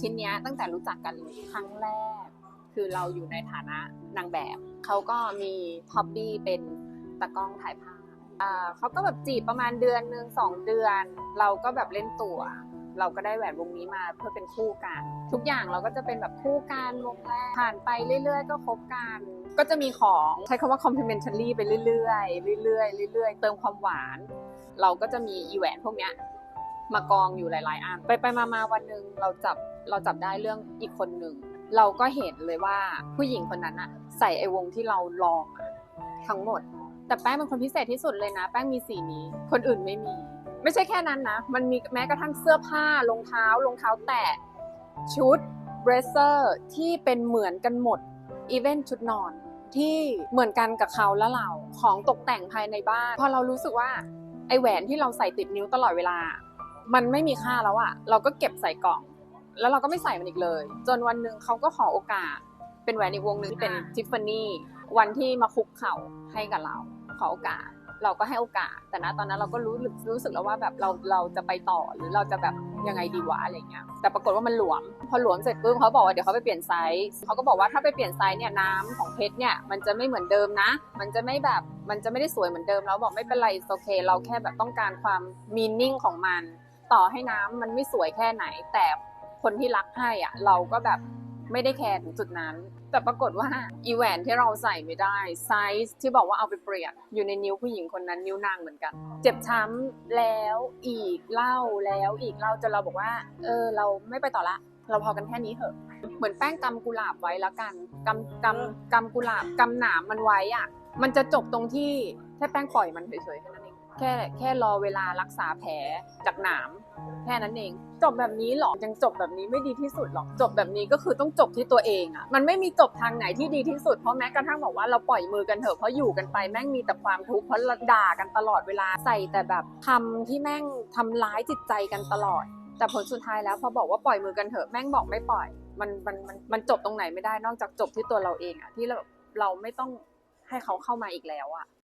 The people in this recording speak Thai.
ชิ้นเนี้ยตั้งแต่รู้จักกันครั้งแรก คือเราอยู่ในฐานะนางแบบ เขาก็มีฮ็อบบี้เป็นตากล้องถ่ายภาพเขาก็แบบจีบประมาณเดือนหนึ่งสองเดือน เราก็แบบเล่นตัวเราก็ได้แหวนวงนี้มาเพื่อเป็นคู่กัน ทุกอย่างเราก็จะเป็นแบบคู่กันวงแรกผ่านไปเรื่อย ๆ ก็คบกัน ก็จะมีของใช้คำว่า complimentary ไปเรื่อยๆเรื่อยๆเรื่อยๆเติมความหวาน เราก็จะมีอีแหวนพวกเนี้ย มากองอยู่หลาย ๆ อันไปไปมามาวันหนึ่งเราจับเราจับได้เรื่องอีกคนหนึ่งเราก็เห็นเลยว่าผู้หญิงคนนั้นอะใส่ไอ้วงที่เราลองทั้งหมด แต่แป้งเป็นคนพิเศษที่สุดเลยนะ แป้งมีสีนี้ คนอื่นไม่มี ไม่ใช่แค่นั้นนะ มันมีแม้กระทั่งเสื้อผ้ารองเท้ารองเท้าแตะชุดเบรเซอร์ที่เป็นเหมือนกันหมดอีเวนชุดนอนที่เหมือนกันกับเขาและเราของตกแต่งภายในบ้าน พอเรารู้สึกว่าไอแหวนที่เราใส่ติดนิ้วตลอดเวลา มันไม่มีค่าแล้วอะเราก็เก็บใส่กล่อง แล้วเราก็ไม่ใส่มันอีกเลย จนวันหนึ่งเขาก็ขอโอกาส เป็นแหวนอีกวงหนึ่งที่เป็นทิฟฟานี่วันที่มาคุกเข่าให้กับเรา ขอโอกาส เราก็ให้โอกาส แต่นะตอนนั้นเราก็รู้รู้สึกแล้วว่าแบบเราเราจะไปต่อหรือเราจะแบบยังไงดีวะอะไรเงี้ย แต่ปรากฏว่ามันหลวม พอหลวมเสร็จปุ๊บเขาบอกว่าเดี๋ยวเขาไปเปลี่ยนไซส์เขาก็บอกว่าถ้าไปเปลี่ยนไซส์เนี่ยน้ำของเพชรเนี่ยมันจะไม่เหมือนเดิมนะ มันจะไม่แบบมันจะไม่ได้สวยเหมือนเดิมแล้วบอกไม่เป็นไรโอเค เราแค่แบบต้องการความมีนิ่งของมัน ต่อให้น้ำมันไม่สวยแค่ไหน แต่คนที่รักให้อะ เราก็แบบไม่ได้แคร์ถึงจุดนั้น แต่ปรากฏว่าอีแหวนที่เราใส่ไม่ได้ไซส์ที่บอกว่าเอาไปเปลี่ยนอยู่ในนิ้วผู้หญิงคนนั้นนิ้วนางเหมือนกัน เจ็บช้ำแล้วอีกเล่าแล้วอีกเล่าจนเราบอกว่า เออ เราไม่ไปต่อละ เราพอกันแค่นี้เถอะ เหมือนแป้งกำกุหลาบไว้แล้วกันกำกำกำกุหลาบกำหนามมันไว้อะ มันจะจบตรงที่แค่แป้งปล่อยมันเฉยๆแค่นั้น แค่แค่รอเวลารักษาแผลจากหนามแค่นั้นเอง จบแบบนี้หรอยังจบแบบนี้ไม่ดีที่สุดหรอกจบแบบนี้ก็คือต้องจบที่ตัวเองอะมันไม่มีจบทางไหนที่ดีที่สุดเพราะแม้กระทั่งบอกว่าเราปล่อยมือกันเถอะเพราะอยู่กันไปแม่งมีแต่ความทุกข์เพราะด่ากันตลอดเวลาใส่แต่แบบคำที่แม่งทำร้ายจิตใจกันตลอด แต่ผลสุดท้ายแล้วพอบอกว่าปล่อยมือกันเถอะแม่งบอกไม่ปล่อย มันมันมันมันจบตรงไหนไม่ได้นอกจากจบที่ตัวเราเองอะที่เราเราไม่ต้องให้เขาเข้ามาอีกแล้วอะ